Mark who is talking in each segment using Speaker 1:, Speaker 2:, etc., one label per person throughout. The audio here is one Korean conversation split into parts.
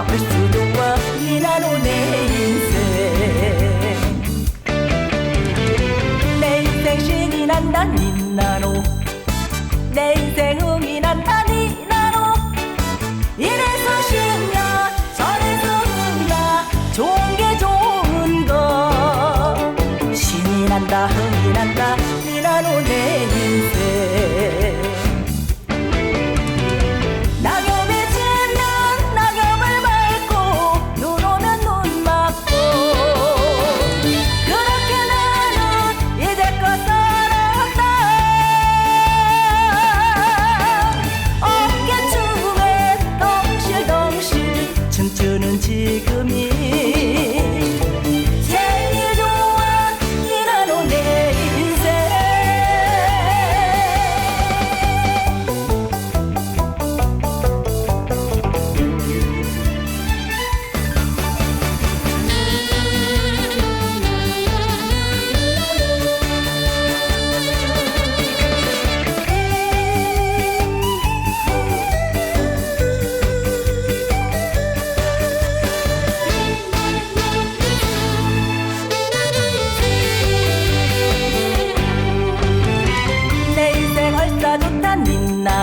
Speaker 1: 얼쑤 좋아 니나노 내 인생. 내 인생 신이 난다 니나노 내 인생 흥이 난다 니나노 이래서 신나 저래서 흥나 좋은 게 좋은 거 신이 난다 흥이 난다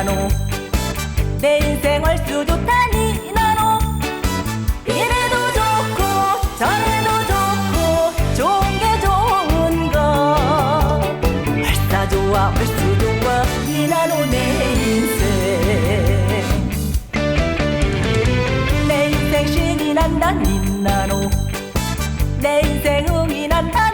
Speaker 1: 나노. 내 인생 얼쑤 좋다 니 나노. 이래도 좋고 저래도 좋고 좋은 게 좋은 거. 얼싸 좋아 얼쑤 좋아 니나노 내 인생. 내 인생 신이 난다 니 나노. 내 인생 흥이 난다